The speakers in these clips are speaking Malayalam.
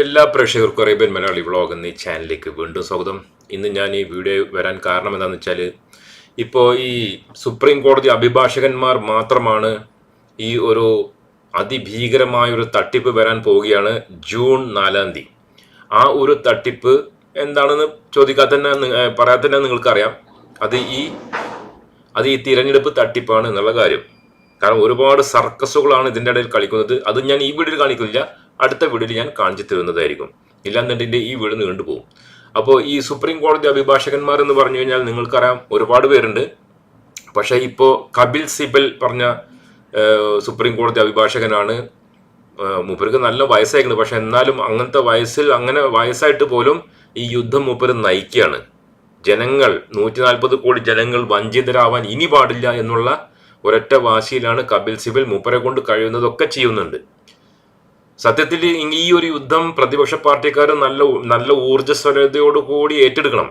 എല്ലാ പ്രേക്ഷകർക്കും അറേബ്യൻ മലയാളി വ്ളോഗ് എന്ന ചാനലിലേക്ക് വീണ്ടും സ്വാഗതം. ഇന്ന് ഞാൻ ഈ വീഡിയോ വരാൻ കാരണം എന്താണെന്ന് വെച്ചാൽ ഇപ്പോൾ ഈ സുപ്രീം കോടതി അഭിഭാഷകന്മാർ മാത്രമാണ് ഈ ഒരു അതിഭീകരമായൊരു തട്ടിപ്പ് വരാൻ പോവുകയാണ് ജൂൺ നാലാം തീയതി. ആ ഒരു തട്ടിപ്പ് എന്താണെന്ന് ചോദിക്കാതെ തന്നെ പറയാതെ തന്നെ നിങ്ങൾക്കറിയാം. അത് ഈ അത് ഈ തിരഞ്ഞെടുപ്പ് തട്ടിപ്പാണ് എന്നുള്ള കാര്യം. കാരണം ഒരുപാട് സർക്കസുകളാണ് ഇതിന്റെ ഇടയിൽ കളിക്കുന്നത്. അത് ഞാൻ ഈ വീഡിയോയിൽ കാണിക്കുന്നില്ല. അടുത്ത വീഡിയോയിൽ ഞാൻ കാണിച്ചു തരുന്നതായിരിക്കും. ഇല്ലാന്നുണ്ടെങ്കിൽ ഈ വീട് നീണ്ടുപോകും അപ്പോൾ ഈ സുപ്രീം കോടതി അഭിഭാഷകന്മാർ എന്ന് പറഞ്ഞു കഴിഞ്ഞാൽ നിങ്ങൾക്കറിയാം ഒരുപാട് പേരുണ്ട്. പക്ഷേ ഇപ്പോൾ കപിൽ സിബൽ പറഞ്ഞ സുപ്രീം കോടതി അഭിഭാഷകനാണ്. മൂപ്പർക്ക് നല്ല വയസ്സായിരിക്കുന്നു പക്ഷെ എന്നാലും അങ്ങനത്തെ വയസ്സിൽ അങ്ങനെ വയസ്സായിട്ട് പോലും ഈ യുദ്ധം മൂപ്പര് നയിക്കുകയാണ്. ജനങ്ങൾ നൂറ്റി നാൽപ്പത് കോടി ജനങ്ങൾ വഞ്ചിതരാവാൻ ഇനി പാടില്ല എന്നുള്ള ഒരൊറ്റ വാശിയിലാണ് കപിൽ സിബൽ മൂപ്പരെ കൊണ്ട് കഴിയുന്നതൊക്കെ ചെയ്യുന്നുണ്ട്. സത്യത്തിൽ ഈ ഒരു യുദ്ധം പ്രതിപക്ഷ പാർട്ടിക്കാർ നല്ല നല്ല ഊർജസ്വലതയോട് കൂടി ഏറ്റെടുക്കണം.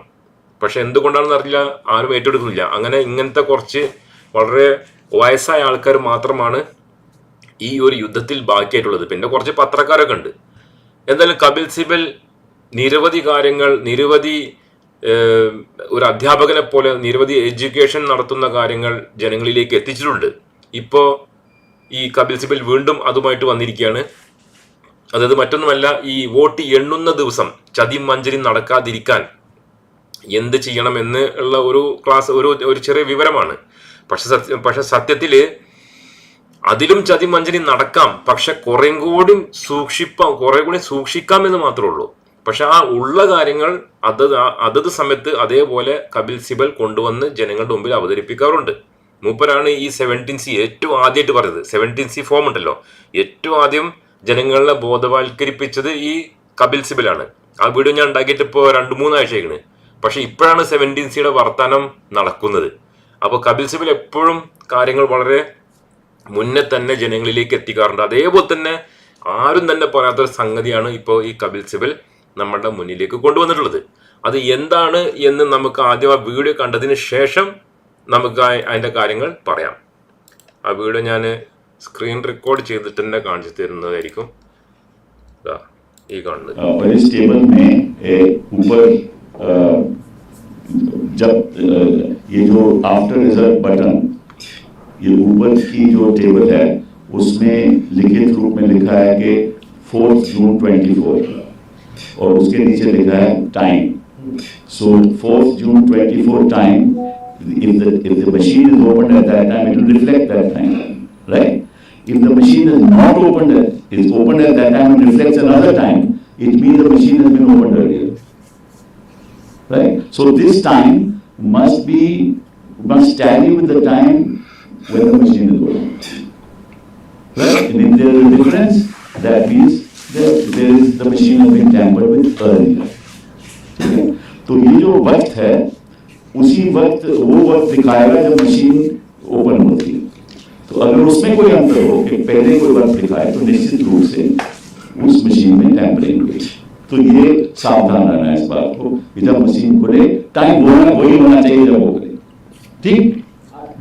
പക്ഷെ എന്തുകൊണ്ടാണെന്ന് അറിയില്ല ആരും ഏറ്റെടുക്കുന്നില്ല. അങ്ങനെ ഇങ്ങനത്തെ കുറച്ച് വളരെ വയസ്സായ ആൾക്കാർ മാത്രമാണ് ഈ ഒരു യുദ്ധത്തിൽ ബാക്കിയായിട്ടുള്ളത്. പിന്നെ കുറച്ച് പത്രക്കാരൊക്കെ ഉണ്ട്. എന്തായാലും കപിൽ സിബൽ നിരവധി കാര്യങ്ങൾ നിരവധി ഒരു അധ്യാപകനെ പോലെ നിരവധി എഡ്യൂക്കേഷൻ നടത്തുന്ന കാര്യങ്ങൾ ജനങ്ങളിലേക്ക് എത്തിച്ചിട്ടുണ്ട്. ഇപ്പോൾ ഈ കപിൽ സിബൽ വീണ്ടും അതുമായിട്ട് വന്നിരിക്കുകയാണ്. അതായത് മറ്റൊന്നുമല്ല ഈ വോട്ട് എണ്ണുന്ന ദിവസം ചതിയും മഞ്ചരിയും നടക്കാതിരിക്കാൻ എന്ത് ചെയ്യണം എന്ന് ഉള്ള ഒരു ക്ലാസ് ഒരു ഒരു ചെറിയ വിവരമാണ്. പക്ഷെ സത്യ പക്ഷെ സത്യത്തിൽ അതിലും ചതി മഞ്ചരി നടക്കാം. പക്ഷെ കുറെ കൂടി സൂക്ഷിപ്പാം കുറെ കൂടി സൂക്ഷിക്കാം എന്ന് മാത്രമേ ഉള്ളൂ. പക്ഷെ ആ ഉള്ള കാര്യങ്ങൾ അതത് അതത് സമയത്ത് അതേപോലെ കപിൽ സിബൽ കൊണ്ടുവന്ന് ജനങ്ങളുടെ മുമ്പിൽ അവതരിപ്പിക്കാറുണ്ട്. മൂപ്പരാണ് ഈ സെവന്റീൻ സി ഏറ്റവും ആദ്യമായിട്ട് പറഞ്ഞത്. സെവന്റീൻ സി ഫോം ഉണ്ടല്ലോ. ഏറ്റവും ആദ്യം ജനങ്ങളെ ബോധവൽക്കരിപ്പിച്ചത് ഈ കപിൽ സിബിലാണ്. ആ വീഡിയോ ഞാൻ ഉണ്ടാക്കിയിട്ട് ഇപ്പോൾ രണ്ട് മൂന്നാഴ്ചയാണ് പക്ഷെ ഇപ്പോഴാണ് സെവന്റീൻ സിയുടെ വർത്തമാനം നടക്കുന്നത്. അപ്പോൾ കപിൽ സിബിൽ എപ്പോഴും കാര്യങ്ങൾ വളരെ മുന്നേ തന്നെ ജനങ്ങളിലേക്ക് എത്തിക്കാറുണ്ട്. അതേപോലെ തന്നെ ആരും തന്നെ പറയാത്തൊരു സംഗതിയാണ് ഇപ്പോൾ ഈ കപിൽ സിബൽ നമ്മളുടെ മുന്നിലേക്ക് കൊണ്ടുവന്നിട്ടുള്ളത്. അത് എന്താണ് എന്ന് നമുക്ക് ആദ്യം ആ വീഡിയോ കണ്ടതിന് ശേഷം നമുക്ക് അതിന്റെ കാര്യങ്ങൾ പറയാം. ആ വീഡിയോ ഞാൻ സ്ക്രീൻ റെക്കോർഡ് ചെയ്തിട്ട് തന്നെ കാണിച്ചു തരുന്നതായിരിക്കും ദാ, ഈ കാണുന്നത് अ, और इस टेबल में ए, ऊपर अ, जब अ, ये जो आफ्टर रिजल्ट बटन ये ऊपर की जो टेबल है उसमें लिखित रूप में लिखा है कि फोर्थ जून 24 और उसके नीचे लिखा है time so fourth June 24 time if the if the machine is opened at that time it will reflect that time right if the machine is not opened at, is opened at that time and reflects another time it means the machine has been opened earlier right so this time must be must tally with the time when the machine is opened right and if there is a difference that means that there is the machine has been tampered with earlier तो ये जो वक्त है उसी वक्त वो वक्त दिखाएगा जब मशीन ओपन होती है तो अगर उसमें कोई अंतर हो कि पहले कोई वक्त दिखाए तो निश्चित रूप से उस मशीन में टैंपरिंग हुई। तो ये सावधान रहना है इस बात को कि जब मशीन खुले टाइम होना वही होना चाहिए जब वो खुले। ठीक?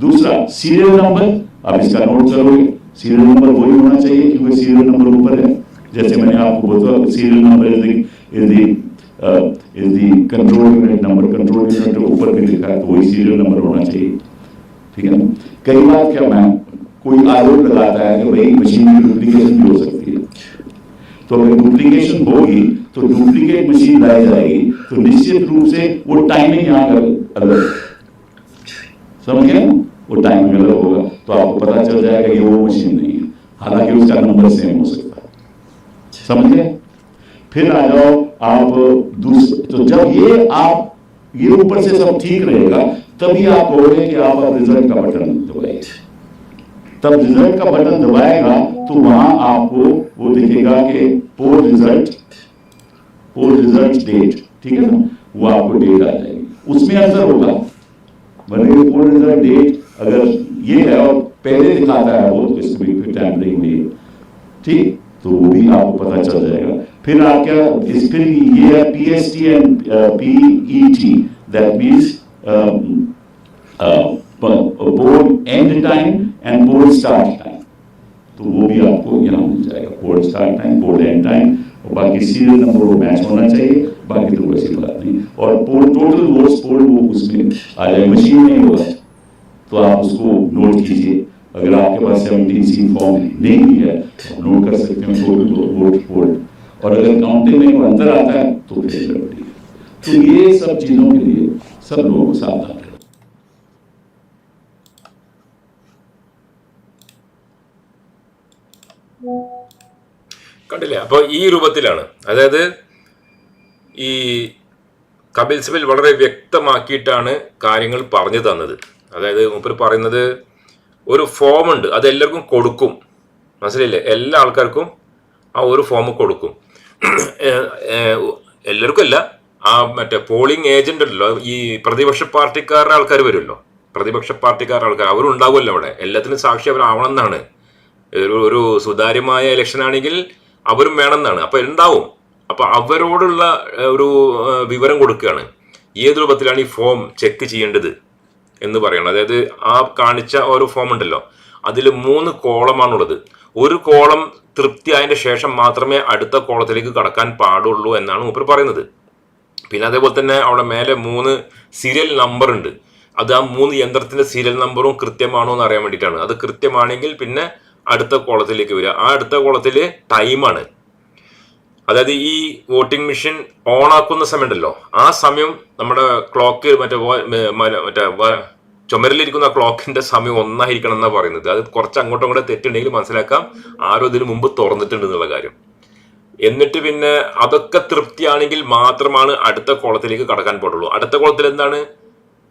दूसरा सीरियल नंबर आप इसका नोट करोगे सीरियल नंबर वही होना चाहिए क्योंकि सीरियल नंबर ऊपर है। जैसे मैंने आपको बताया serial number is the control unit number control unit ऊपर भी लिखा है तो वही सीरियल नंबर होना चाहिए। ठीक है? कई बार क्या मैम कोई आरोप लगाता है कि भाई मशीन की डुप्लीकेशन भी हो सकती है। तो अगर डुप्लीकेशन होगी तो डुप्लीकेट मशीन लाई जाएगी तो निश्चित रूप से वो टाइमिंग यहाँ का अलग समझ गए? वो टाइमिंग अलग होगा। तो आपको पता चल जाएगा ये वो मशीन नहीं है। हालाँकि उसका नंबर सेम हो सकता है। समझ गए? फिर आ जाओ आप दूसरे तो जब ये आप, ये ऊपर से सब ठीक रहेगा, तभी आप कहोगे कि आप रिज़ल्ट का बटन दबाइए। तब रिज़ल्ट का बटन दबाएगा तो वहाँ आपको वो दिखेगा कि poll result poll result date ठीक है ना? वो आपको डेट आ जाएगी। उसमें अंतर होगा। वरना पोल रिज़ल्ट डेट अगर ये है और पहले दिखाता है वो तो इसको भी फिर टैंपरिंग हुई है ठीक? तो वो भी आपको पता चल जाएगा। फिर आप क्या, इस फिर ये है P S T and P E T that means board end time and board start time तो वो भी आपको यहाँ मिल जाएगा। Board start time board end time और बाकी सीरियल नंबर वो मैच होना चाहिए। बाकी तो वैसी बात नहीं। और पोल टोटल वोट्स पोल वो उसमें आ जाए मशीन में होगा। तो आप उसको नोट कीजिए। अगर आपके पास सेवनटीन सी फॉर्म नहीं भी है तो नोट कर सकते हैं टोटल वोट पोल और अगर काउंटिंग में कोई अंतर आता है तो फिर गड़बड़ी है तो ये सब चीज़ों के लिए सब लोगों को सावधान കണ്ടില്ലേ? അപ്പോൾ ഈ രൂപത്തിലാണ്. അതായത് ഈ കപിൽ സിബൽ വളരെ വ്യക്തമാക്കിയിട്ടാണ് കാര്യങ്ങൾ പറഞ്ഞു തന്നത്. അതായത് മൂപ്പർ പറയുന്നത് ഒരു ഫോം ഉണ്ട് അത് എല്ലാവർക്കും കൊടുക്കും. മനസ്സിലായില്ലേ? എല്ലാ ആൾക്കാർക്കും ആ ഒരു ഫോം കൊടുക്കും. എല്ലാവർക്കും അല്ല ആ മറ്റേ പോളിംഗ് ഏജന്റ് ഉണ്ടല്ലോ ഈ പ്രതിപക്ഷ പാർട്ടിക്കാരുടെ ആൾക്കാർ വരുമല്ലോ. പ്രതിപക്ഷ പാർട്ടിക്കാരുടെ ആൾക്കാർ അവരുണ്ടാവുമല്ലോ അവിടെ. എല്ലാത്തിനും സാക്ഷി അവരാവണം എന്നാണ്. ഒരു ഒരു സുതാര്യമായ ഇലക്ഷൻ ആണെങ്കിൽ അവരും വേണമെന്നാണ്. അപ്പൊ ഉണ്ടാവും അപ്പൊ അവരോടുള്ള ഒരു വിവരം കൊടുക്കുകയാണ്. ഏത് രൂപത്തിലാണ് ഈ ഫോം ചെക്ക് ചെയ്യേണ്ടത് എന്ന് പറയണം. അതായത് ആ കാണിച്ച ഒരു ഫോം ഉണ്ടല്ലോ. അതിൽ മൂന്ന് കോളമാണുള്ളത്. ഒരു കോളം തൃപ്തി ആയതിന്റെ ശേഷം മാത്രമേ അടുത്ത കോളത്തിലേക്ക് കടക്കാൻ പാടുള്ളൂ എന്നാണ് മൂപ്പർ പറയുന്നത്. പിന്നെ അതേപോലെ തന്നെ അവിടെ മേലെ മൂന്ന് സീരിയൽ നമ്പർ ഉണ്ട്. അത് ആ മൂന്ന് യന്ത്രത്തിന്റെ സീരിയൽ നമ്പറും കൃത്യമാണോ എന്ന് അറിയാൻ വേണ്ടിയിട്ടാണ്. അത് കൃത്യമാണെങ്കിൽ പിന്നെ അടുത്ത കോളത്തിലേക്ക് വരിക. ആ അടുത്ത കോളത്തിൽ ടൈമാണ് അതായത് ഈ വോട്ടിംഗ് മെഷീൻ ഓൺ ആക്കുന്ന സമയമുണ്ടല്ലോ. ആ സമയം നമ്മുടെ ക്ലോക്ക് മറ്റേ മറ്റേ ചുമരിലിരിക്കുന്ന ക്ലോക്കിന്റെ സമയം ഒന്നായിരിക്കണം എന്നാ പറയുന്നത്. അത് കുറച്ച് അങ്ങോട്ടും കൂടെ തെറ്റുണ്ടെങ്കിൽ മനസ്സിലാക്കാം ആരോ ഇതിനു മുമ്പ് തുറന്നിട്ടുണ്ട് എന്നുള്ള കാര്യം. എന്നിട്ട് പിന്നെ അതൊക്കെ തൃപ്തിയാണെങ്കിൽ മാത്രമാണ് അടുത്ത കോളത്തിലേക്ക് കടക്കാൻ പാടുള്ളൂ അടുത്ത കോളത്തിൽ എന്താണ്?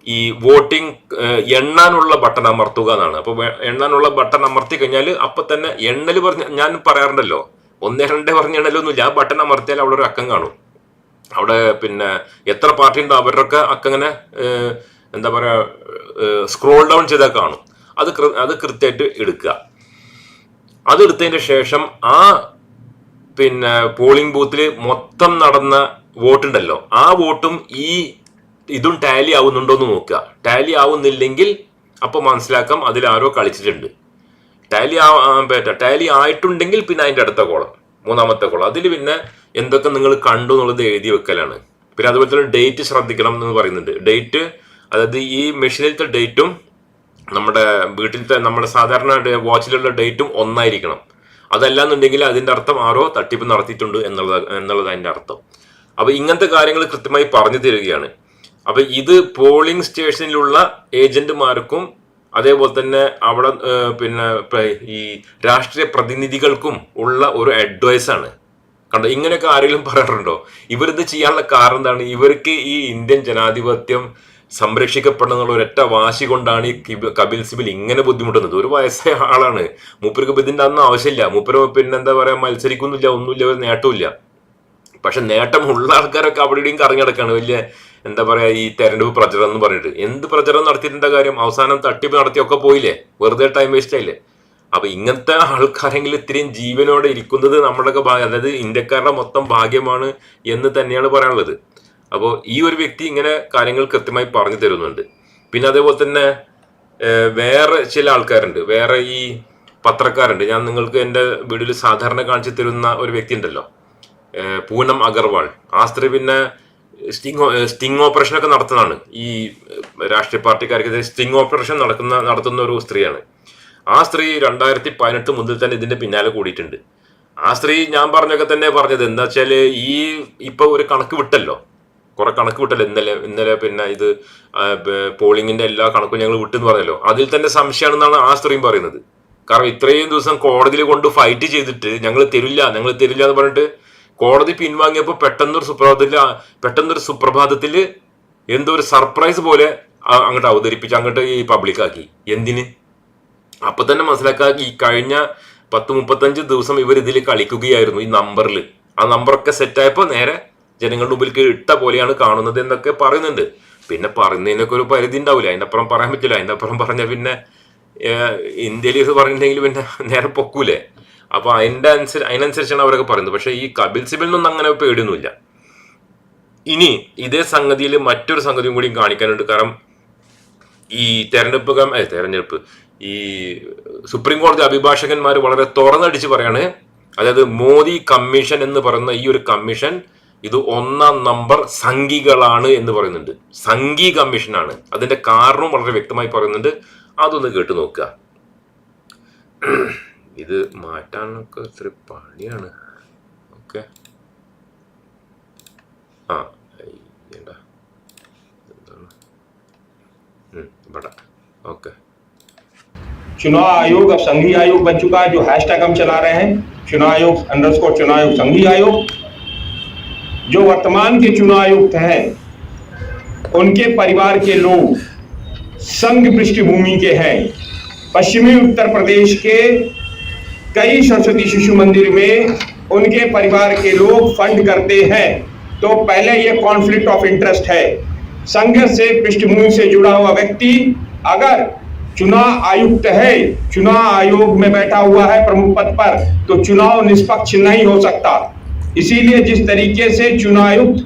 ഈ വോട്ടിംഗ് എണ്ണാനുള്ള ബട്ടൺ അമർത്തുക എന്നാണ്. അപ്പൊ എണ്ണാനുള്ള ബട്ടൺ അമർത്തി കഴിഞ്ഞാൽ അപ്പൊ തന്നെ എണ്ണൽ പറഞ്ഞ ഞാൻ പറയാറുണ്ടല്ലോ ഒന്നേ രണ്ടേ പറഞ്ഞ എണ്ണലൊന്നുമില്ല. ആ ബട്ടൺ അമർത്തിയാൽ അവിടെ ഒരു അക്കം കാണും. അവിടെ പിന്നെ എത്ര പാർട്ടി ഉണ്ടോ അവരുടെയൊക്കെ അക്കങ്ങനെ എന്താ പറയാ സ്ക്രോൾ ഡൗൺ ചെയ്താൽ കാണും. അത് അത് കൃത്യമായിട്ട് എടുക്കുക. അത് എടുത്തതിന് ശേഷം ആ പിന്നെ പോളിംഗ് ബൂത്തിൽ മൊത്തം നടന്ന വോട്ടുണ്ടല്ലോ. ആ വോട്ടും ഈ ഇതും ടാലി ആവുന്നുണ്ടോ എന്ന് നോക്കുക. ടാലി ആവുന്നില്ലെങ്കിൽ അപ്പോൾ മനസ്സിലാക്കാം അതിൽ ആരോ കളിച്ചിട്ടുണ്ട്. ടാലി ആ ടാലി ആയിട്ടുണ്ടെങ്കിൽ പിന്നെ അതിന്റെ അടുത്ത കോളം മൂന്നാമത്തെ കോളം അതിൽ പിന്നെ എന്തൊക്കെ നിങ്ങൾ കണ്ടു എന്നുള്ളത് എഴുതി വെക്കലാണ്. പിന്നെ അതുപോലെ തന്നെ ഡേറ്റ് ശ്രദ്ധിക്കണം എന്ന് പറയുന്നുണ്ട്. ഡേറ്റ് അതായത് ഈ മെഷീനിലത്തെ ഡേറ്റും നമ്മുടെ വീട്ടിലത്തെ നമ്മുടെ സാധാരണ വാച്ചിലുള്ള ഡേറ്റും ഒന്നായിരിക്കണം. അതല്ല എന്നുണ്ടെങ്കിൽ അതിന്റെ അർത്ഥം ആരോ തട്ടിപ്പ് നടത്തിയിട്ടുണ്ട് എന്നുള്ളത് എന്നുള്ളത് അതിന്റെ അർത്ഥം. അപ്പോൾ ഇങ്ങനത്തെ കാര്യങ്ങൾ കൃത്യമായി പറഞ്ഞു തരികയാണ്. അപ്പൊ ഇത് പോളിംഗ് സ്റ്റേഷനിലുള്ള ഏജന്റുമാർക്കും അതേപോലെ തന്നെ അവിടെ പിന്നെ ഈ രാഷ്ട്രീയ പ്രതിനിധികൾക്കും ഉള്ള ഒരു അഡ്വൈസ് ആണ് കണ്ടോ ഇങ്ങനെയൊക്കെ ആരെങ്കിലും പറയാറുണ്ടോ? ഇവരിത് ചെയ്യാനുള്ള കാരണം എന്താണ്? ഇവർക്ക് ഈ ഇന്ത്യൻ ജനാധിപത്യം സംരക്ഷിക്കപ്പെടണം എന്നുള്ള ഒരൊറ്റ വാശി കൊണ്ടാണ് ഈ കപിൽ സിബിൽ ഇങ്ങനെ ബുദ്ധിമുട്ടുന്നത്. ഒരു വയസ്സായ ആളാണ്. മൂപ്പർക്ക് ഇതിന്റെ അന്നും ആവശ്യമില്ല. മൂപ്പര് പിന്നെന്താ പറയാ മത്സരിക്കുന്നില്ല ഒന്നുമില്ല ഒരു നേട്ടമില്ല പക്ഷെ നേട്ടമുള്ള ആൾക്കാരൊക്കെ അവിടെയും കറങ്ങി നടക്കാണ്. വലിയ എന്താ പറയാ ഈ തെരഞ്ഞെടുപ്പ് പ്രചരണം എന്ന് പറഞ്ഞിട്ട്. എന്ത് പ്രചരണം നടത്തിയിട്ടുണ്ട് കാര്യം? അവസാനം തട്ടിപ്പ് നടത്തിയൊക്കെ പോയില്ലേ? വെറുതെ ടൈം വേസ്റ്റ് ആയില്ലേ? അപ്പൊ ഇങ്ങനത്തെ ആൾക്കാരെങ്കിലും ഇത്രയും ജീവനോടെ ഇരിക്കുന്നത് നമ്മുടെയൊക്കെ ഭാഗ്യം അതായത് ഇന്ത്യക്കാരുടെ മൊത്തം ഭാഗ്യമാണ് എന്ന് തന്നെയാണ് പറയാനുള്ളത്. അപ്പോൾ ഈ ഒരു വ്യക്തി ഇങ്ങനെ കാര്യങ്ങൾ കൃത്യമായി പറഞ്ഞു തരുന്നുണ്ട്. പിന്നെ അതേപോലെ തന്നെ വേറെ ചില ആൾക്കാരുണ്ട്. വേറെ ഈ പത്രക്കാരുണ്ട്. ഞാൻ നിങ്ങൾക്ക് എന്റെ വീഡിയോയിൽ സാധാരണ കാണിച്ചു തരുന്ന ഒരു വ്യക്തി ഉണ്ടല്ലോ. പൂനം അഗർവാൾ. ആ സ്ത്രീ പിന്നെ സ്റ്റിങ് സ്റ്റിങ് ഓപ്പറേഷൻ ഒക്കെ നടത്തുന്നതാണ്. ഈ രാഷ്ട്രീയ പാർട്ടിക്കാർക്കെതിരെ സ്റ്റിങ് ഓപ്പറേഷൻ നടക്കുന്ന നടത്തുന്ന ഒരു സ്ത്രീയാണ്. ആ സ്ത്രീ രണ്ടായിരത്തി പതിനെട്ട് മുതൽ തന്നെ ഇതിന്റെ പിന്നാലെ കൂടിയിട്ടുണ്ട്. ആ സ്ത്രീ ഞാൻ പറഞ്ഞൊക്കെ തന്നെ പറഞ്ഞത് എന്താ വെച്ചാൽ ഈ ഇപ്പൊ ഒരു കണക്ക് വിട്ടല്ലോ. കുറെ കണക്ക് വിട്ടല്ലോ ഇന്നലെ ഇന്നലെ പിന്നെ ഇത് പോളിങ്ങിന്റെ എല്ലാ കണക്കും ഞങ്ങൾ വിട്ടെന്ന് പറഞ്ഞല്ലോ. അതിൽ തന്നെ സംശയമാണെന്നാണ് ആ സ്ത്രീയും പറയുന്നത്. കാരണം ഇത്രയും ദിവസം കോടതിയിൽ കൊണ്ട് ഫൈറ്റ് ചെയ്തിട്ട് ഞങ്ങൾ തരില്ല ഞങ്ങൾ തരില്ല എന്ന് പറഞ്ഞിട്ട് കോടതി പിൻവാങ്ങിയപ്പോൾ പെട്ടെന്നൊരു സുപ്രഭാതത്തിൽ പെട്ടെന്നൊരു സുപ്രഭാതത്തിൽ എന്തോ ഒരു സർപ്രൈസ് പോലെ അങ്ങോട്ട് അവതരിപ്പിച്ച് അങ്ങോട്ട് ഈ പബ്ലിക്കാക്കി എന്തിന്? അപ്പൊ തന്നെ മനസ്സിലാക്കാക്കി ഈ കഴിഞ്ഞ പത്ത് മുപ്പത്തഞ്ച് ദിവസം ഇവർ ഇതിൽ കളിക്കുകയായിരുന്നു ഈ നമ്പറിൽ ആ നമ്പറൊക്കെ സെറ്റായപ്പോൾ നേരെ ജനങ്ങളുടെ മുമ്പിൽ ഇട്ട പോലെയാണ് കാണുന്നത് എന്നൊക്കെ പറയുന്നുണ്ട്. പിന്നെ പറയുന്നതിനൊക്കെ ഒരു പരിധി ഉണ്ടാവില്ല. അതിന്റെ അപ്പുറം പറയാൻ പറ്റില്ല. അതിന്റെ അപ്പുറം പറഞ്ഞാൽ പിന്നെ ഇന്ത്യയിൽ ഇത് പറഞ്ഞിട്ടുണ്ടെങ്കിൽ പിന്നെ നേരെ പൊക്കൂലേ? അപ്പൊ അതിന്റെ അനുസരിച്ച് അതിനനുസരിച്ചാണ് അവരൊക്കെ പറയുന്നത്. പക്ഷേ ഈ കപിൽ സിബിൽ അങ്ങനെ പേടിയൊന്നുമില്ല. ഇനി ഇതേ സംഗതിയിൽ മറ്റൊരു സംഗതിയും കൂടി കാണിക്കാനുണ്ട്. കാരണം ഈ തെരഞ്ഞെടുപ്പ് തെരഞ്ഞെടുപ്പ്. ഈ സുപ്രീം കോടതി അഭിഭാഷകന്മാർ വളരെ തുറന്നടിച്ച് പറയാണ്. അതായത് മോദി കമ്മീഷൻ എന്ന് പറയുന്ന ഈ ഒരു കമ്മീഷൻ ഇത് ഒന്നാം നമ്പർ സംഘികളാണ് എന്ന് പറയുന്നുണ്ട്. സംഘി കമ്മീഷനാണ്. അതിന്റെ കാരണവും വളരെ വ്യക്തമായി പറയുന്നുണ്ട്. അതൊന്ന് കേട്ടു നോക്കുക. ഇത് മാറ്റാനൊക്കെ ഇത്തിരി പണിയാണ് ഓക്കെ ആ ഐ, എന്താ എന്താണ് ഉം, ഇവിടെ ഓക്കെ चुनाव आयोग अब संघीय आयोग बन चुका है जो हैशटैग हम चला रहे हैं चुनाव आयोग अंडरस्कोर चुनाव आयोग संघीय आयोग जो वर्तमान के चुनाव आयुक्त हैं उनके परिवार के लोग संघ पृष्ठभूमि के हैं पश्चिमी उत्तर प्रदेश के कई सरस्वती शिशु मंदिर में उनके परिवार के लोग फंड करते हैं। तो पहले ये कॉन्फ्लिक्ट ऑफ़ इंटरेस्ट है। संघ से, पृष्ठभूमि से जुड़ा हुआ व्यक्ति अगर चुनाव आयुक्त है, चुनाव आयोग में बैठा हुआ है प्रमुख पद पर तो चुनाव निष्पक्ष नहीं हो सकता। इसीलिए जिस तरीके से चुनाव आयुक्त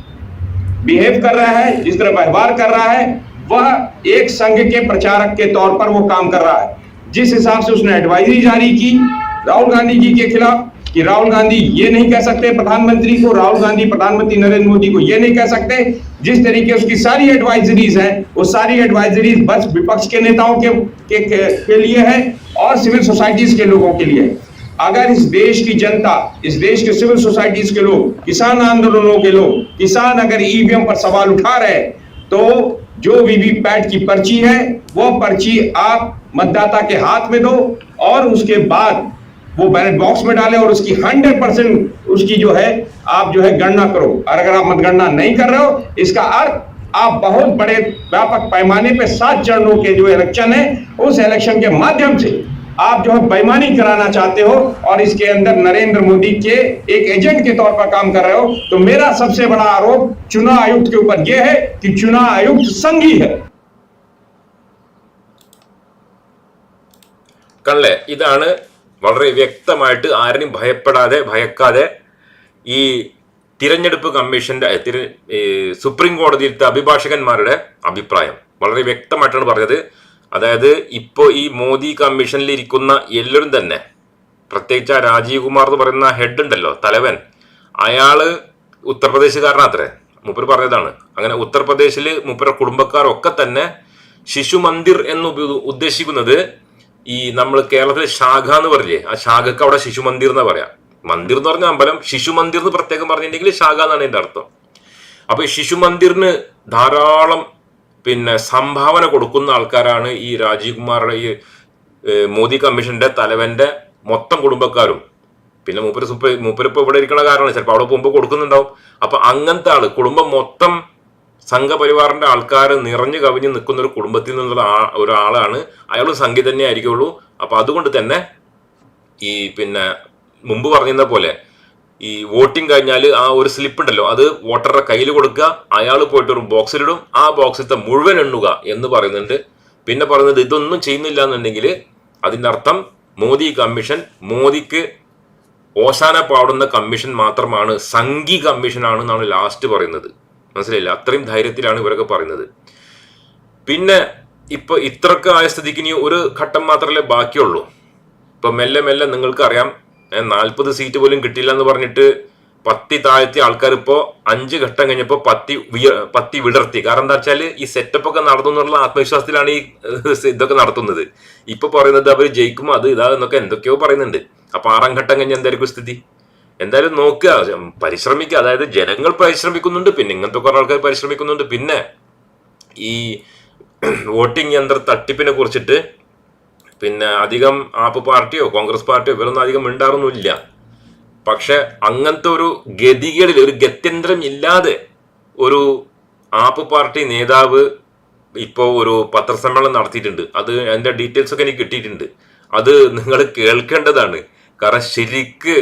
बिहेव कर रहा है, जिस तरह व्यवहार कर रहा है, वह एक संघ के प्रचारक के तौर पर वो काम कर रहा है। जिस हिसाब से उसने एडवाइजरी जारी की राहुल गांधी जी के खिलाफ कि राहुल गांधी ये नहीं कह सकते प्रधानमंत्री को राहुल गांधी प्रधानमंत्री नरेंद्र मोदी को ये नहीं कह सकते। जिस तरीके उसकी सारी एडवाइजरीज हैं वो सारी एडवाइजरीज बस विपक्ष के नेताओं के के, के, के लिए है और सिविल सोसाइटीज के लोगों के लिए। अगर इस देश की जनता इस देश के सिविल सोसाइटीज के लोग किसान आंदोलनों के लोग किसान अगर ईवीएम पर सवाल उठा रहे तो जो वीवीपैट की पर्ची है वो पर्ची आप मतदाता के हाथ में दो और उसके बाद वो बैलेट बॉक्स में डालें और उसकी 100 परसेंट उसकी जो है आप जो है गणना करो और अगर आप मतगणना नहीं कर रहे हो इसका अर्थ आप बहुत बड़े व्यापक पैमाने पे सात चरणों के जो इलेक्शन है उस इलेक्शन के माध्यम से आप जो है बेईमानी कराना चाहते हो और इसके अंदर नरेंद्र मोदी के एक एजेंट के तौर पर काम कर रहे हो तो मेरा सबसे बड़ा आरोप चुनाव आयुक्त के ऊपर यह है कि चुनाव आयुक्त संघी है കണ്ടല്ലേ ഇതാണ് വളരെ വ്യക്തമായിട്ട് ആരെയും ഭയപ്പെടാതെ ഭയക്കാതെ ഈ തിരഞ്ഞെടുപ്പ് കമ്മീഷന്റെ സുപ്രീം കോടതിയിലത്തെ അഭിഭാഷകന്മാരുടെ അഭിപ്രായം. വളരെ വ്യക്തമായിട്ടാണ് പറഞ്ഞത്. അതായത് ഇപ്പോൾ ഈ മോദി കമ്മീഷനിൽ ഇരിക്കുന്ന എല്ലാവരും തന്നെ പ്രത്യേകിച്ച് ആ രാജീവ് കുമാർ എന്ന് പറയുന്ന ഹെഡ് ഉണ്ടല്ലോ തലവൻ അയാൾ ഉത്തർപ്രദേശുകാരനാത്രേ. മൂപ്പർ പറഞ്ഞതാണ്. അങ്ങനെ ഉത്തർപ്രദേശിൽ മൂപ്പരുടെ കുടുംബക്കാരൊക്കെ തന്നെ ശിശു മന്ദിർ എന്ന് ഉദ്ദേശിക്കുന്നത് ഈ നമ്മൾ കേരളത്തിലെ ശാഖ എന്ന് പറഞ്ഞില്ലേ ആ ശാഖക്ക് അവിടെ ശിശു മന്ദിർ പറയാം. മന്ദിർ എന്ന് പറഞ്ഞ അമ്പലം ശിശു മന്ദിർ എന്ന് പ്രത്യേകം പറഞ്ഞിട്ടുണ്ടെങ്കിൽ ശാഖ എന്നാണ് എന്റെ അർത്ഥം. അപ്പൊ ഈ ശിശു മന്ദിറിന് ധാരാളം പിന്നെ സംഭാവന കൊടുക്കുന്ന ആൾക്കാരാണ് ഈ രാജീവ് കുമാറുടെ ഈ മോദി കമ്മീഷന്റെ തലവന്റെ മൊത്തം കുടുംബക്കാരും. പിന്നെ മൂപ്പര് സുപ്പ മൂപ്പര് ഇവിടെ ഇരിക്കുന്ന കാരണമാണ് ചിലപ്പോൾ അവിടെ പോകുമ്പോൾ കൊടുക്കുന്നുണ്ടാവും. അപ്പൊ അങ്ങനത്തെ ആൾ കുടുംബം മൊത്തം സംഘപരിവാറിന്റെ ആൾക്കാർ നിറഞ്ഞു കവിഞ്ഞ് നിൽക്കുന്ന ഒരു കുടുംബത്തിൽ നിന്നുള്ള ഒരാളാണ്. അയാൾ സംഘി തന്നെ ആയിരിക്കുള്ളൂ. അപ്പൊ അതുകൊണ്ട് തന്നെ ഈ പിന്നെ മുമ്പ് പറഞ്ഞിരുന്ന പോലെ ഈ വോട്ടിംഗ് കഴിഞ്ഞാൽ ആ ഒരു സ്ലിപ്പ് ഉണ്ടല്ലോ. അത് വോട്ടറുടെ കയ്യിൽ കൊടുക്കുക അയാൾ പോയിട്ട് ഒരു ബോക്സിലിടും ആ ബോക്സിലത്തെ മുഴുവൻ എണ്ണുക എന്ന് പറയുന്നുണ്ട്. പിന്നെ പറയുന്നത് ഇതൊന്നും ചെയ്യുന്നില്ല എന്നുണ്ടെങ്കിൽ അതിന്റെ അർത്ഥം മോദി കമ്മീഷൻ മോദിക്ക് ഓശാന പാടുന്ന കമ്മീഷൻ മാത്രമാണ് സംഘി കമ്മീഷനാണ് എന്നാണ് ലാസ്റ്റ് പറയുന്നത്. മനസ്സിലായില്ല. അത്രയും ധൈര്യത്തിലാണ് ഇവരൊക്കെ പറയുന്നത്. പിന്നെ ഇപ്പൊ ഇത്രക്ക് ആയ സ്ഥിതിക്ക് ഇനി ഒരു ഘട്ടം മാത്രമല്ലേ ബാക്കിയുള്ളൂ. ഇപ്പൊ മെല്ലെ മെല്ലെ നിങ്ങൾക്ക് അറിയാം നാൽപ്പത് സീറ്റ് പോലും കിട്ടില്ല എന്ന് പറഞ്ഞിട്ട് പത്തി താഴ്ത്തിയ ആൾക്കാർ ഇപ്പോ അഞ്ച് ഘട്ടം കഴിഞ്ഞപ്പോ പത്തി പത്തി വിടർത്തി. കാരണം എന്താ വെച്ചാൽ ഈ സെറ്റപ്പ് ഒക്കെ നടന്നു എന്നുള്ള ആത്മവിശ്വാസത്തിലാണ് ഈ ഇതൊക്കെ നടത്തുന്നത്. ഇപ്പൊ പറയുന്നത് അവർ ജയിക്കും അത് ഇതാ എന്നൊക്കെ എന്തൊക്കെയോ പറയുന്നുണ്ട്. അപ്പൊ ആറാം ഘട്ടം കഴിഞ്ഞ എന്തായിരിക്കും സ്ഥിതി? എന്തായാലും നോക്കുക. പരിശ്രമിക്കുക. അതായത് ജനങ്ങൾ പരിശ്രമിക്കുന്നുണ്ട് പിന്നെ ഇങ്ങനത്തെ കുറെ ആൾക്കാർ പരിശ്രമിക്കുന്നുണ്ട്. പിന്നെ ഈ വോട്ടിംഗ് യന്ത്ര തട്ടിപ്പിനെ കുറിച്ചിട്ട് പിന്നെ അധികം ആപ്പ് പാർട്ടിയോ കോൺഗ്രസ് പാർട്ടിയോ ഇവരൊന്നും അധികം മിണ്ടാറൊന്നുമില്ല. പക്ഷെ അങ്ങനത്തെ ഒരു ഗതികളിൽ ഒരു ഗത്യന്തരം ഇല്ലാതെ ഒരു ആപ്പ് പാർട്ടി നേതാവ് ഇപ്പോൾ ഒരു പത്രസമ്മേളനം നടത്തിയിട്ടുണ്ട്. അത് അതിന്റെ ഡീറ്റെയിൽസ് ഒക്കെ എനിക്ക് കിട്ടിയിട്ടുണ്ട്. അത് നിങ്ങൾ കേൾക്കേണ്ടതാണ്. കാരണം ശരിക്ക്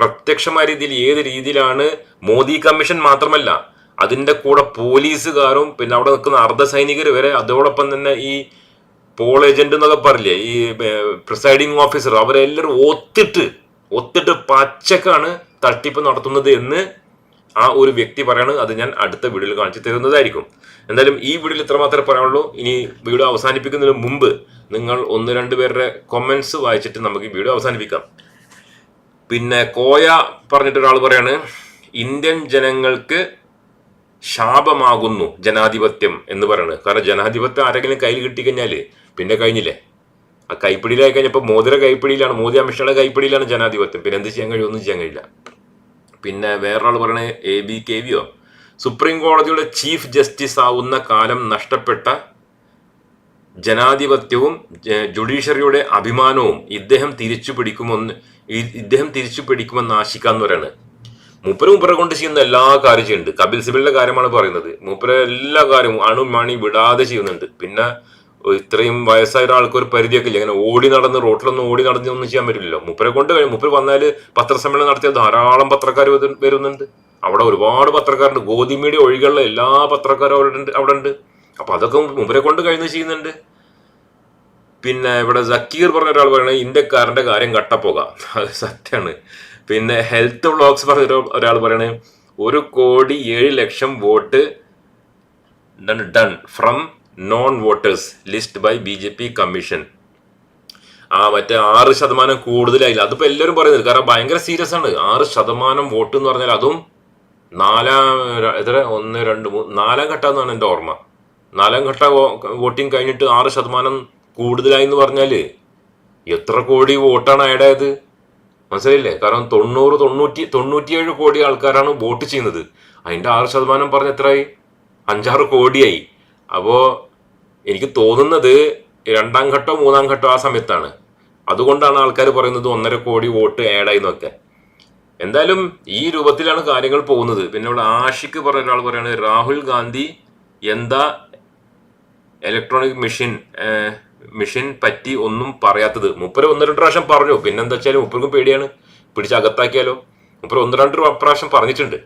പ്രത്യക്ഷമായ രീതിയിൽ ഏത് രീതിയിലാണ് മോദി കമ്മീഷൻ മാത്രമല്ല അതിന്റെ കൂടെ പോലീസുകാരും പിന്നെ അവിടെ നിൽക്കുന്ന അർദ്ധ സൈനികർ വരെ അതോടൊപ്പം തന്നെ ഈ പോൾ ഏജന്റ് എന്നൊക്കെ പറയില്ലേ ഈ പ്രിസൈഡിങ് ഓഫീസർ അവരെല്ലാവരും ഒത്തിട്ട് ഒത്തിട്ട് പച്ചക്കാണ് തട്ടിപ്പ് നടത്തുന്നത് എന്ന് ആ ഒരു വ്യക്തി പറയാണ്. അത് ഞാൻ അടുത്ത വീഡിയോയിൽ കാണിച്ചു തരുന്നതായിരിക്കും. എന്തായാലും ഈ വീഡിയോയിൽ ഇത്ര മാത്രമേ പറയാനുള്ളൂ. ഇനി വീഡിയോ അവസാനിപ്പിക്കുന്നതിന് മുമ്പ് നിങ്ങൾ ഒന്ന് രണ്ട് പേരുടെ കൊമൻസ് വായിച്ചിട്ട് നമുക്ക് ഈ വീഡിയോ അവസാനിപ്പിക്കാം. പിന്നെ കോയ പറഞ്ഞിട്ട് ഒരാൾ പറയാണ് ഇന്ത്യൻ ജനങ്ങൾക്ക് ശാപമാകുന്നു ജനാധിപത്യം എന്ന് പറയുന്നത് കാരണം ജനാധിപത്യം ആരെങ്കിലും കയ്യിൽ കിട്ടിക്കഴിഞ്ഞാൽ പിന്നെ കഴിഞ്ഞില്ലേ? ആ കൈപ്പിടിയിലായി കഴിഞ്ഞപ്പോൾ മോദിയുടെ കൈപ്പിടിയിലാണ് മോദി അമിത്ഷായുടെ കൈപ്പിടിയിലാണ് ജനാധിപത്യം. പിന്നെ എന്ത് ചെയ്യാൻ കഴിയും? ഒന്നും ചെയ്യാൻ കഴിയില്ല. പിന്നെ വേറൊരാൾ പറയണത് എ ബി കെ വിയോ സുപ്രീം കോടതിയുടെ ചീഫ് ജസ്റ്റിസ് ആവുന്ന കാലം നഷ്ടപ്പെട്ട ജനാധിപത്യവും ജുഡീഷ്യറിയുടെ അഭിമാനവും ഇദ്ദേഹം തിരിച്ചു പിടിക്കുമെന്ന് ഇദ്ദേഹം തിരിച്ചു പിടിക്കുമെന്ന് ആശിക്കാന്ന് പറയുന്നത് മൂപ്പര് മൂപ്പരെ കൊണ്ട് ചെയ്യുന്ന എല്ലാ കാര്യം ചെയ്യുന്നുണ്ട്. കപിൽ സിബലിന്റെ കാര്യമാണ് പറയുന്നത്. മൂപ്പര് എല്ലാ കാര്യവും അണു മണി വിടാതെ ചെയ്യുന്നുണ്ട്. പിന്നെ ഇത്രയും വയസ്സായ ഒരാൾക്ക് ഒരു പരിധിയൊക്കെ ഇല്ല. ഇങ്ങനെ ഓടി നടന്ന് റോട്ടിലൊന്നും ഓടി നടന്നൊന്നും ചെയ്യാൻ പറ്റില്ലല്ലോ. മൂപ്പരെ കൊണ്ട് കഴിയും മൂപ്പര് വന്നാൽ പത്രസമ്മേളനം നടത്തിയ ധാരാളം പത്രക്കാർ വരുന്നുണ്ട്. അവിടെ ഒരുപാട് പത്രക്കാരുണ്ട്. ഗോതി മീഡിയ ഒഴികെയുള്ള എല്ലാ പത്രക്കാരും അവിടെ ഉണ്ട് അവിടെ ഉണ്ട്. അപ്പൊ അതൊക്കെ മൂപ്പരെ കൊണ്ട് കഴിയുന്നത് ചെയ്യുന്നുണ്ട്. പിന്നെ ഇവിടെ സക്കീർ പറഞ്ഞ ഒരാൾ പറയുന്നത് ഇന്ത്യക്കാരന്റെ കാര്യം കട്ടപ്പോക. അത് സത്യമാണ് പിന്നെ ഹെൽത്ത് വ്ളോഗ്സ് പറഞ്ഞ ഒരാൾ പറയണേ ഒരു കോടി ഏഴ് ലക്ഷം vote done from non voters list by B J P commission ആ മറ്റേ ആറ് ശതമാനം കൂടുതലായില്ല. അതിപ്പോ എല്ലാവരും പറയുന്നത് കാരണം ഭയങ്കര സീരിയസ് ആണ്. ആറ് ശതമാനം വോട്ട് എന്ന് പറഞ്ഞാൽ അതും നാലാം എത്ര? ഒന്ന് രണ്ട് മൂന്ന് നാലാം ഘട്ടം എന്നാണ് എന്റെ ഓർമ്മ. നാലാം ഘട്ട വോട്ടിംഗ് കഴിഞ്ഞിട്ട് ആറ് ശതമാനം കൂടുതലായി എന്ന് പറഞ്ഞാൽ എത്ര കോടി വോട്ടാണ് ആഡ് ആയത് മനസ്സിലായില്ലേ? കാരണം തൊണ്ണൂറ് തൊണ്ണൂറ്റി തൊണ്ണൂറ്റിയേഴ് കോടി ആൾക്കാരാണ് വോട്ട് ചെയ്യുന്നത്. അതിന്റെ ആറ് ശതമാനം പറഞ്ഞ എത്രയായി അഞ്ചാറ് കോടിയായി. അപ്പോൾ എനിക്ക് തോന്നുന്നത് രണ്ടാം ഘട്ടോ മൂന്നാം ഘട്ടോ ആ സമയത്താണ്. അതുകൊണ്ടാണ് ആൾക്കാർ പറയുന്നത് ഒന്നര കോടി വോട്ട് ആഡ് ആയി എന്നൊക്കെ എന്തായാലും ഈ രൂപത്തിലാണ് കാര്യങ്ങൾ പോകുന്നത്. പിന്നെ ഇവിടെ ആഷിക്ക് പറഞ്ഞ ഒരാൾ പറയാണ് രാഹുൽ ഗാന്ധി എന്താ ഇലക്ട്രോണിക് മെഷീൻ മെഷീൻ പറ്റി ഒന്നും പറയാത്തത്. മുപ്പര് ഒന്ന് രണ്ട് പ്രാവശ്യം പറഞ്ഞു. പിന്നെന്താ വെച്ചാൽ മുപ്പർക്കും പേടിയാണ്. പിടിച്ച് അകത്താക്കിയാലോ? മുപ്പര് ഒന്ന് രണ്ട് പ്രാവശ്യം പറഞ്ഞിട്ടുണ്ട്.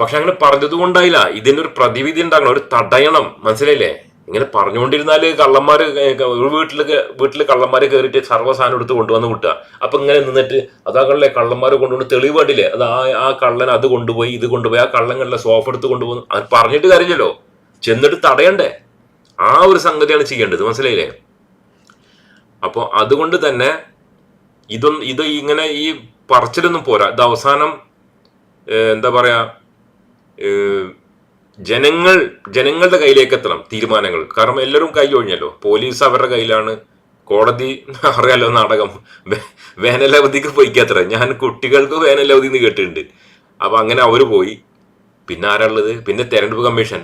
പക്ഷെ അങ്ങനെ പറഞ്ഞത് കൊണ്ടായില്ല ഇതിന്റെ ഒരു പ്രതിവിധി ഉണ്ടാകണം. ഒരു തടയണം. മനസ്സിലായില്ലേ? ഇങ്ങനെ പറഞ്ഞുകൊണ്ടിരുന്നാൽ കള്ളന്മാര് ഏ- ഒരു വീട്ടിൽ വീട്ടിൽ കള്ളന്മാര് കയറിയിട്ട് സർവസാധനം എടുത്ത് കൊണ്ടുവന്ന് വിട്ടുക അപ്പൊ ഇങ്ങനെ നിന്നിട്ട് അതാകണല്ലേ കള്ളന്മാര് കൊണ്ടുവന്ന് തെളിവ് കണ്ടില്ലേ? അത് ആ ആ കള്ളൻ അത് കൊണ്ടുപോയി ഇത് കൊണ്ടുപോയി ആ കള്ളങ്ങളിലെ സോഫ എടുത്ത് കൊണ്ടുപോകുന്നു. അത് പറഞ്ഞിട്ട് കാര്യമില്ലല്ലോ. ചെന്നിട്ട് തടയണ്ടേ? ആ ഒരു സംഗതിയാണ് ചെയ്യേണ്ടത്. മനസ്സിലായില്ലേ? അപ്പോൾ അതുകൊണ്ട് തന്നെ ഇതൊന്നും ഇത് ഇങ്ങനെ ഈ പറച്ചിലൊന്നും പോരാ. ഇത് അവസാനം എന്താ പറയാ ജനങ്ങൾ ജനങ്ങളുടെ കയ്യിലേക്ക് എത്തണം തീരുമാനങ്ങൾ. കാരണം എല്ലാവരും കൈ ഒഴിഞ്ഞല്ലോ. പോലീസ് അവരുടെ കയ്യിലാണ്. കോടതി അറിയാലോ നാടകം. വേനലവധിക്ക് പോയിക്കാത്ര ഞാൻ കുട്ടികൾക്ക് വേനലവധി എന്ന് കേട്ടിട്ടുണ്ട്. അപ്പൊ അങ്ങനെ അവർ പോയി. പിന്നെ ആരാളുള്ളത് പിന്നെ തെരഞ്ഞെടുപ്പ് കമ്മീഷൻ.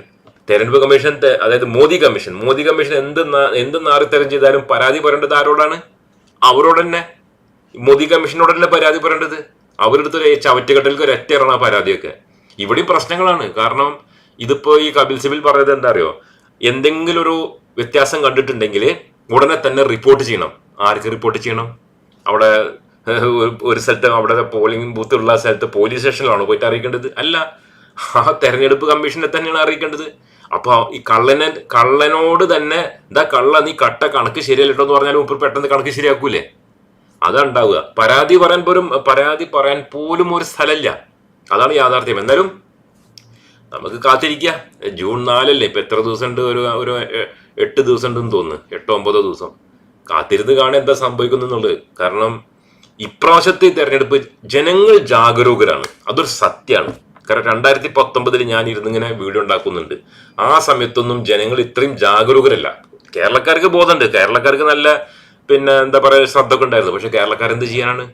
തെരഞ്ഞെടുപ്പ് കമ്മീഷൻ അതായത് മോദി കമ്മീഷൻ. മോദി കമ്മീഷൻ എന്ത് എന്ത് നാറിത്തരം ചെയ്താലും പരാതി പറയേണ്ടത് ആരോടാണ്? അവരോട് തന്നെ മോദി കമ്മീഷനോടല്ലേ പരാതി പറയേണ്ടത്. അവരെടുത്ത് ഒരു ചവറ്റുകെട്ടലേക്ക് ഒരു പരാതിയൊക്കെ. ഇവിടെയും പ്രശ്നങ്ങളാണ്. കാരണം ഇതിപ്പോ ഈ കപിൽ സിബിൽ പറഞ്ഞത് എന്താ അറിയോ? എന്തെങ്കിലും ഒരു വ്യത്യാസം കണ്ടിട്ടുണ്ടെങ്കിൽ ഉടനെ തന്നെ റിപ്പോർട്ട് ചെയ്യണം. ആർക്ക് റിപ്പോർട്ട് ചെയ്യണം? അവിടെ ഒരു സ്ഥലത്ത് അവിടെ പോളിംഗ് ബൂത്ത് ഉള്ള സ്ഥലത്ത് പോലീസ് സ്റ്റേഷനിലാണോ പോയിട്ട് അറിയിക്കേണ്ടത്? അല്ല. ആ തെരഞ്ഞെടുപ്പ് കമ്മീഷനെ തന്നെയാണ് അറിയിക്കേണ്ടത്. അപ്പൊ ഈ കള്ളനെ കള്ളനോട് തന്നെ എന്താ കള്ള നീ കട്ട കണക്ക് ശരിയല്ലോ എന്ന് പറഞ്ഞാൽ മുപ്പർ പെട്ടെന്ന് കണക്ക് ശരിയാക്കൂലേ? അതാ ഉണ്ടാവുക പരാതി പറയാൻ പോലും പരാതി പറയാൻ പോലും ഒരു സ്ഥലമില്ല. അതാണ് യാഥാർത്ഥ്യം. എന്നാലും നമുക്ക് കാത്തിരിക്കുക ജൂൺ നാലല്ലേ? ഇപ്പൊ എത്ര ദിവസം ഉണ്ട് ഒരു ഒരു എട്ട് ദിവസം ഉണ്ടെന്ന് തോന്നുന്നു. എട്ടോ ഒമ്പതോ ദിവസം. കാത്തിരുന്ന് കാണാൻ എന്താ സംഭവിക്കുന്നു എന്നുള്ളത്. കാരണം ഇപ്രാവശ്യത്തെ തെരഞ്ഞെടുപ്പ് ജനങ്ങൾ ജാഗരൂകരാണ്. അതൊരു സത്യമാണ്. കാരണം രണ്ടായിരത്തി പത്തൊമ്പതിൽ ഞാൻ ഇരുന്നിങ്ങനെ വീഡിയോ ഉണ്ടാക്കുന്നുണ്ട്. ആ സമയത്തൊന്നും ജനങ്ങൾ ഇത്രയും ജാഗരൂകരല്ല. കേരളക്കാർക്ക് ബോധമുണ്ട്. കേരളക്കാർക്ക് നല്ല പിന്നെ എന്താ പറയുക ശ്രദ്ധ ഒക്കെ ഉണ്ടായിരുന്നു. പക്ഷെ കേരളക്കാർ എന്ത് ചെയ്യാനാണ്?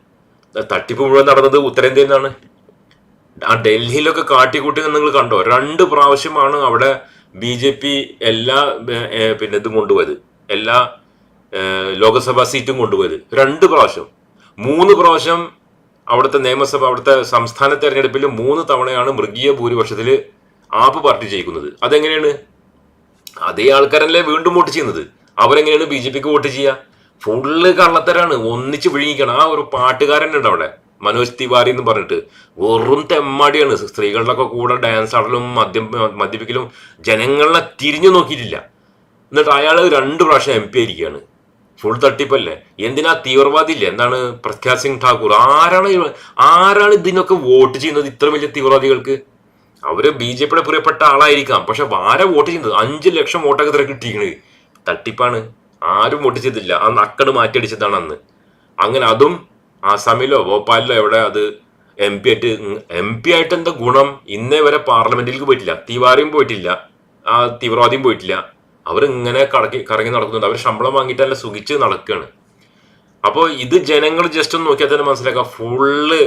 തട്ടിപ്പ് മുഴുവൻ നടന്നത് ഉത്തരേന്ത്യയിൽ നിന്നാണ് ആ ഡൽഹിയിലൊക്കെ കാട്ടിക്കൂട്ടി നിങ്ങൾ കണ്ടോ? രണ്ട് പ്രാവശ്യമാണ് അവിടെ ബി ജെ പി എല്ലാ പിന്നെ ഇതും കൊണ്ടുപോയത്. എല്ലാ ലോകസഭാ സീറ്റും കൊണ്ടുപോയത്. രണ്ട് പ്രാവശ്യം. മൂന്ന് പ്രാവശ്യം അവിടുത്തെ നിയമസഭ അവിടുത്തെ സംസ്ഥാന തെരഞ്ഞെടുപ്പിൽ മൂന്ന് തവണയാണ് മൃഗീയ ഭൂരിപക്ഷത്തിൽ ആപ്പ് പാർട്ടി ജയിക്കുന്നത്. അതെങ്ങനെയാണ്? അതേ ആൾക്കാരല്ലേ വീണ്ടും വോട്ട് ചെയ്യുന്നത്. അവരെങ്ങനെയാണ് ബി ജെ പിക്ക് വോട്ട് ചെയ്യുക ഫുള്ള് കള്ളത്തരാണ്. ഒന്നിച്ച് വിഴുങ്ങിക്കണം. ആ ഒരു പാട്ടുകാരൻ ഉണ്ട് അവിടെ. മനോജ് തിവാരി എന്ന് പറഞ്ഞിട്ട്. വെറും തെമ്മാടിയാണ്. സ്ത്രീകളുടെ ഒക്കെ കൂടെ ഡാൻസ് ആടലും മദ്യം മദ്യപിക്കലും ജനങ്ങളെ തിരിഞ്ഞു നോക്കിയിട്ടില്ല. എന്നിട്ട് അയാൾ രണ്ട് പ്രാവശ്യം എം പി ആയിരിക്കുകയാണ്. ഫുൾ തട്ടിപ്പല്ലേ എന്തിനാ തീവ്രവാദി ഇല്ലേ എന്താണ് പ്രഖ്യാ സിംഗ് ഠാക്കൂർ? ആരാണ് ആരാണ് ഇതിനൊക്കെ വോട്ട് ചെയ്യുന്നത് ഇത്ര വലിയ തീവ്രവാദികൾക്ക്? അവർ ബി ജെ പിയുടെ പ്രിയപ്പെട്ട ആളായിരിക്കാം. പക്ഷെ ആരാ വോട്ട് ചെയ്യുന്നത്? അഞ്ച് ലക്ഷം വോട്ടൊക്കെ ഇത്ര കിട്ടിയിരിക്കുന്നത് തട്ടിപ്പാണ്. ആരും വോട്ട് ചെയ്തില്ല. അന്ന് അക്കട് മാറ്റിയടിച്ചതാണ് അന്ന്. അങ്ങനെ അതും ആസാമിലോ ഭോപ്പാലിലോ എവിടെ അത് എം പി ആയിട്ട് എം പി ആയിട്ട് എന്താ ഗുണം? ഇന്നേ വരെ പാർലമെന്റിലേക്ക് പോയിട്ടില്ല. തീവാറിയും പോയിട്ടില്ല. ആ തീവ്രവാദിയും പോയിട്ടില്ല. അവർ കടക്കി കറങ്ങി നടക്കുന്നുണ്ട്. അവർ ശമ്പളം വാങ്ങിയിട്ട് നല്ല സുഖിച്ച് നടക്കുകയാണ് അപ്പോൾ ഇത് ജനങ്ങൾ ജസ്റ്റ് ഒന്ന് നോക്കിയാൽ തന്നെ മനസ്സിലാക്കാം. ഫുള്ള്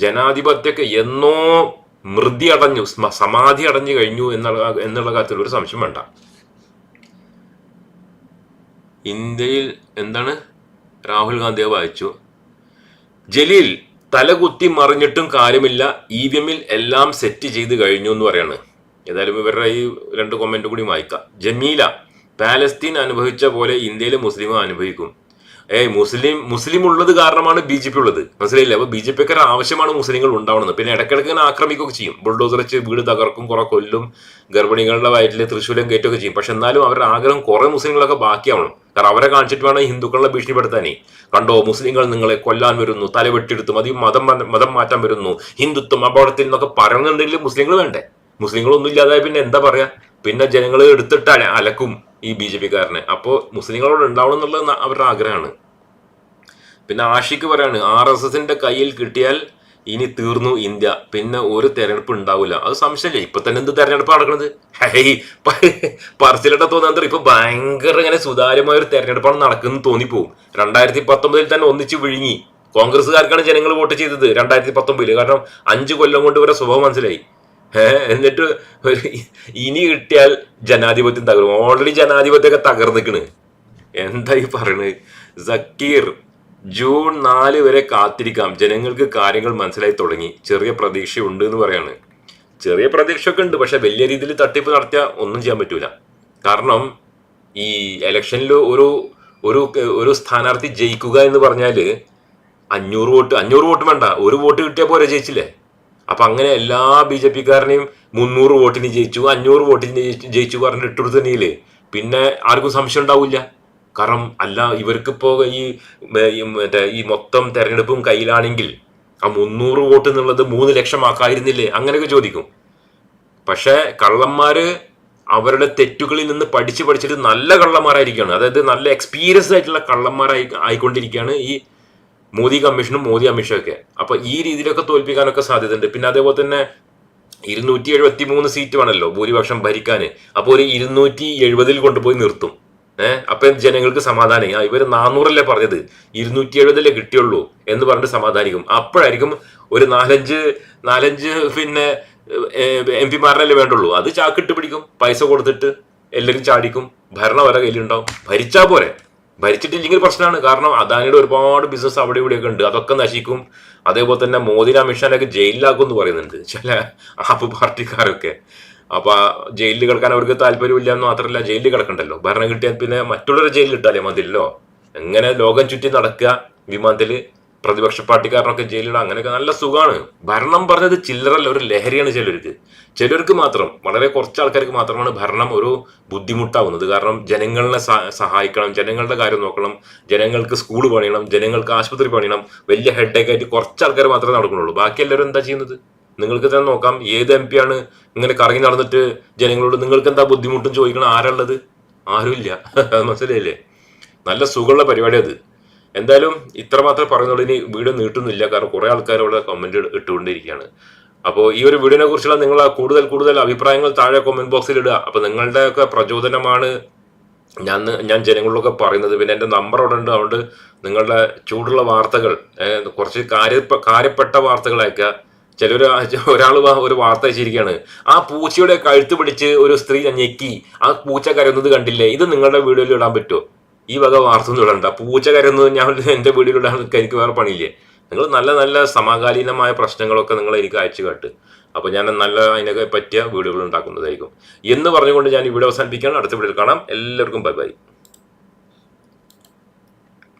ജനാധിപത്യമൊക്കെ എന്നോ മൃതി അടഞ്ഞു സമാധി അടഞ്ഞു കഴിഞ്ഞു എന്നുള്ള എന്നുള്ള കാര്യത്തിൽ ഒരു സംശയം വേണ്ട. ഇന്ത്യയിൽ എന്താണ്? രാഹുൽ ഗാന്ധിയെ വായിച്ചു. ജലീൽ തലകുത്തി മറിഞ്ഞിട്ടും കാര്യമില്ല. ഇ വി എമ്മിൽ എല്ലാം സെറ്റ് ചെയ്ത് കഴിഞ്ഞു എന്ന് പറയാണ്. ഏതായാലും ഇവരുടെ ഈ രണ്ട് കമന്റ് കൂടി വായിക്കാം. ജമീല പാലസ്തീൻ അനുഭവിച്ച പോലെ ഇന്ത്യയിലെ മുസ്ലിം അനുഭവിക്കും. ഏയ് മുസ്ലിം മുസ്ലിം ഉള്ളത് കാരണമാണ് ബി ജെ പി ഉള്ളത്. മനസ്സിലായില്ല? അപ്പോൾ ബി ജെ പിക്കാർ ആവശ്യമാണ് മുസ്ലിങ്ങൾ ഉണ്ടാവുന്നത് പിന്നെ ഇടയ്ക്കിടയ്ക്ക് ഇങ്ങനെ ആക്രമിക്കുകയൊക്കെ ചെയ്യും. ബുൾഡോസർ വെച്ച് വീട് തകർക്കും കുറെ കൊല്ലും ഗർഭിണികളുടെ വയറ്റിൽ തൃശ്ശൂലം കയറ്റുകയൊക്കെ ചെയ്യും. പക്ഷെ എന്നാലും അവരുടെ ആഗ്രഹം കുറെ മുസ്ലിങ്ങളൊക്കെ ബാക്കിയാവണം. കാരണം അവരെ കാണിച്ചിട്ട് വേണം ഹിന്ദുക്കളെ ഭീഷണിപ്പെടുത്താനേ. കണ്ടോ മുസ്ലിങ്ങൾ നിങ്ങളെ കൊല്ലാൻ വരുന്നു തലവെട്ടിയെടുത്തും അധികം മതം മതം മാറ്റാൻ വരുന്നു ഹിന്ദുത്വം അപകടത്തിൽ നിന്നൊക്കെ പറയുന്നുണ്ടെങ്കിൽ മുസ്ലിങ്ങൾ വേണ്ടേ? മുസ്ലിങ്ങളൊന്നും ഇല്ലാതായ പിന്നെ എന്താ പറയാ? പിന്നെ ജനങ്ങൾ എടുത്തിട്ട് അല- അലക്കും ഈ ബി ജെ പിക്കാരനെ. അപ്പോൾ മുസ്ലിങ്ങളോട് ഉണ്ടാവണം എന്നുള്ളത് അവരുടെ ആഗ്രഹമാണ്. പിന്നെ ആഷിക്ക് പറയാണ് ആർ എസ് എസിന്റെ കയ്യിൽ കിട്ടിയാൽ ഇനി തീർന്നു ഇന്ത്യ. പിന്നെ ഒരു തെരഞ്ഞെടുപ്പ് ഉണ്ടാവില്ല അത് സംശയമില്ല ഇപ്പൊ തന്നെ എന്ത് തെരഞ്ഞെടുപ്പ് നടക്കുന്നത് ഹേയ് പറച്ചിലിട്ട തോന്നുന്നത് ഇപ്പൊ ഭയങ്കര ഇങ്ങനെ സുതാര്യമായ ഒരു തെരഞ്ഞെടുപ്പാണ് നടക്കുന്നത് തോന്നിപ്പോവും. രണ്ടായിരത്തി പത്തൊമ്പതിൽ തന്നെ ഒന്നിച്ച് വിഴുങ്ങി. കോൺഗ്രസ്സുകാർക്കാണ് ജനങ്ങൾ വോട്ട് ചെയ്തത് രണ്ടായിരത്തി പത്തൊമ്പതിൽ കാരണം അഞ്ചു കൊല്ലം കൊണ്ട് ഇവരെ സ്വഭാവം മനസ്സിലായി. എന്നിട്ട് ഇനി കിട്ടിയാൽ ജനാധിപത്യം തകരും ഓൾറെഡി ജനാധിപത്യമൊക്കെ തകർന്നിക്കണ്. എന്താ ഈ പറയണത് സക്കീർ ജൂൺ നാല് വരെ കാത്തിരിക്കാം. ജനങ്ങൾക്ക് കാര്യങ്ങൾ മനസ്സിലായി തുടങ്ങി. ചെറിയ പ്രതീക്ഷയുണ്ട് എന്ന് പറയാണ്. ചെറിയ പ്രതീക്ഷയൊക്കെ ഉണ്ട് പക്ഷെ വലിയ രീതിയിൽ തട്ടിപ്പ് നടത്തിയാൽ ഒന്നും ചെയ്യാൻ പറ്റൂല. കാരണം ഈ ഇലക്ഷനിൽ ഒരു ഒരു ഒരു സ്ഥാനാർത്ഥി ജയിക്കുക എന്ന് പറഞ്ഞാൽ അഞ്ഞൂറ് വോട്ട് അഞ്ഞൂറ് വോട്ട് വേണ്ട. ഒരു വോട്ട് കിട്ടിയാൽ പോരെ ജയിച്ചില്ലേ? അപ്പൊ അങ്ങനെ എല്ലാ ബി ജെ പിക്കാരനെയും മുന്നൂറ് വോട്ടിന് ജയിച്ചു അഞ്ഞൂറ് വോട്ടിന് ജയിച്ചു- പറഞ്ഞിട്ട് ഇട്ടുകൊടുത്തന്നെയില്ലേ പിന്നെ ആർക്കും സംശയം ഉണ്ടാവില്ല. കാരണം അല്ല ഇവർക്കിപ്പോ ഈ മറ്റേ ഈ മൊത്തം തെരഞ്ഞെടുപ്പും കയ്യിലാണെങ്കിൽ ആ മുന്നൂറ് വോട്ട് എന്നുള്ളത് മൂന്ന് ലക്ഷം ആക്കായിരുന്നില്ലേ അങ്ങനെയൊക്കെ ചോദിക്കും. പക്ഷെ കള്ളന്മാര് അവരുടെ തെറ്റുകളിൽ നിന്ന് പഠിച്ച് പഠിച്ചിട്ട് നല്ല കള്ളന്മാരായിരിക്കുകയാണ്. അതായത് നല്ല എക്സ്പീരിയൻസ് ആയിട്ടുള്ള കള്ളന്മാരായി ആയിക്കൊണ്ടിരിക്കുകയാണ് ഈ മോദി കമ്മീഷനും മോദി അമിഷൊക്കെ അപ്പൊ ഈ രീതിയിലൊക്കെ തോൽപ്പിക്കാനൊക്കെ സാധ്യതയുണ്ട്. പിന്നെ അതേപോലെ തന്നെ ഇരുന്നൂറ്റി എഴുപത്തി മൂന്ന് സീറ്റ് വേണമല്ലോ ഭൂരിപക്ഷം ഭരിക്കാന്. അപ്പൊ ഒരു ഇരുന്നൂറ്റി എഴുപതിൽ കൊണ്ടുപോയി നിർത്തും. ഏഹ് അപ്പൊ ജനങ്ങൾക്ക് സമാധാനം? ആ ഇവർ നാനൂറല്ലേ പറഞ്ഞത്? ഇരുന്നൂറ്റി എഴുപതല്ലേ കിട്ടിയുള്ളൂ എന്ന് പറഞ്ഞിട്ട് സമാധാനിക്കും. അപ്പോഴായിരിക്കും ഒരു നാലഞ്ച് നാലഞ്ച് പിന്നെ എം പിമാരനല്ലേ വേണ്ടുള്ളൂ. അത് ചാക്കിട്ട് പിടിക്കും. പൈസ കൊടുത്തിട്ട് എല്ലാവരും ചാടിക്കും. ഭരണം വരെ കയ്യിലുണ്ടാവും. ഭരിച്ചാ പോരെ. ഭരിച്ചിട്ടില്ലെങ്കിൽ പ്രശ്നമാണ് കാരണം അദാനിയുടെ ഒരുപാട് ബിസിനസ് അവിടെ ഇവിടെയൊക്കെ ഉണ്ട്. അതൊക്കെ നശിക്കും. അതേപോലെ തന്നെ മോദി അമിത്ഷാനൊക്കെ ജയിലിലാക്കും എന്ന് പറയുന്നുണ്ട് ചില ആപ്പ് പാർട്ടിക്കാരൊക്കെ. അപ്പൊ ജയിലിൽ കിടക്കാൻ അവർക്ക് താല്പര്യമില്ല എന്ന് മാത്രമല്ല ജയിലിൽ കിടക്കണ്ടല്ലോ. ഭരണം കിട്ടിയാൽ പിന്നെ മറ്റുള്ളവരെ ജയിലിൽ ഇട്ടാലേ മതിയല്ലോ. എങ്ങനെ ലോകം ചുറ്റി നടക്കുക വിമാനത്തിൽ? പ്രതിപക്ഷ പാർട്ടിക്കാരനൊക്കെ ജയിലിടാം അങ്ങനെയൊക്കെ നല്ല സുഖമാണ്. ഭരണം പറഞ്ഞത് ചില്ലറല്ല ഒരു ലഹരിയാണ് ചിലർക്ക്. ചിലർക്ക് മാത്രം വളരെ കുറച്ച് ആൾക്കാർക്ക് മാത്രമാണ് ഭരണം ഒരു ബുദ്ധിമുട്ടാവുന്നത്. കാരണം ജനങ്ങളെ സഹായിക്കണം ജനങ്ങളുടെ കാര്യം നോക്കണം ജനങ്ങൾക്ക് സ്കൂൾ പണിയണം ജനങ്ങൾക്ക് ആശുപത്രി പണിയണം വലിയ ഹെഡേക്ക് ആയിട്ട് കുറച്ച് ആൾക്കാർ മാത്രമേ നടക്കുന്നുള്ളൂ. ബാക്കി എല്ലാവരും എന്താ ചെയ്യുന്നത്? നിങ്ങൾക്ക് തന്നെ നോക്കാം ഏത് എം ആണ് ഇങ്ങനെ കറങ്ങി നടന്നിട്ട് ജനങ്ങളോട് നിങ്ങൾക്ക് എന്താ ബുദ്ധിമുട്ടും ചോദിക്കണം ആരുള്ളത് ആരുമില്ല. മനസ്സിലായില്ലേ? നല്ല സുഖമുള്ള പരിപാടി അത്. എന്തായാലും ഇത്ര മാത്രമേ പറയുന്നുള്ളൂ ഇനി വീഡിയോ നീട്ടുന്നില്ല. കാരണം കുറേ ആൾക്കാർ അവിടെ കമന്റ് ഇട്ടുകൊണ്ടിരിക്കുകയാണ്. അപ്പോൾ ഈ ഒരു വീഡിയോനെ കുറിച്ചുള്ള നിങ്ങൾ കൂടുതൽ കൂടുതൽ അഭിപ്രായങ്ങൾ താഴെ കമന്റ് ബോക്സിൽ ഇടുക. അപ്പോൾ നിങ്ങളുടെയൊക്കെ പ്രചോദനമാണ് ഞാൻ ഞാൻ ജനങ്ങളിലൊക്കെ പറയുന്നത്. പിന്നെ എന്റെ നമ്പർ അവിടെ ഉണ്ട്. അതുകൊണ്ട് നിങ്ങളുടെ ചൂടുള്ള വാർത്തകൾ കുറച്ച് കാര്യ കാര്യപ്പെട്ട വാർത്തകൾ അയക്കുക. ചിലർ ഒരാൾ ഒരു വാർത്ത അയച്ചിരിക്കുകയാണ്. ആ പൂച്ചയുടെ കഴുത്ത് പിടിച്ച് ഒരു സ്ത്രീ ഞെക്കി. ആ പൂച്ച കരയുന്നത് കണ്ടില്ലേ? ഇത് നിങ്ങളുടെ വീഡിയോയിൽ ഇടാൻ പറ്റുമോ? ഈ വക വാർത്ത ഒന്നും ഇടണ്ട പൂച്ച കരുന്നത് ഞാൻ എന്റെ വീടിലുള്ള എനിക്ക് വേറെ പണിയില്ലേ? നിങ്ങൾ നല്ല നല്ല സമകാലീനമായ പ്രശ്നങ്ങളൊക്കെ നിങ്ങൾ എനിക്ക് അയച്ചു കാട്ട്. അപ്പോൾ ഞാൻ നല്ല അതിനൊക്കെ പറ്റിയ വീഡിയോകൾ ഉണ്ടാക്കുന്നതായിരിക്കും. എന്ന് പറഞ്ഞുകൊണ്ട് ഞാൻ ഇവിടെ അവസാനിപ്പിക്കുകയാണ്. അടുത്ത വീഡിയോയിൽ കാണാം. എല്ലാവർക്കും ബൈ ബൈ.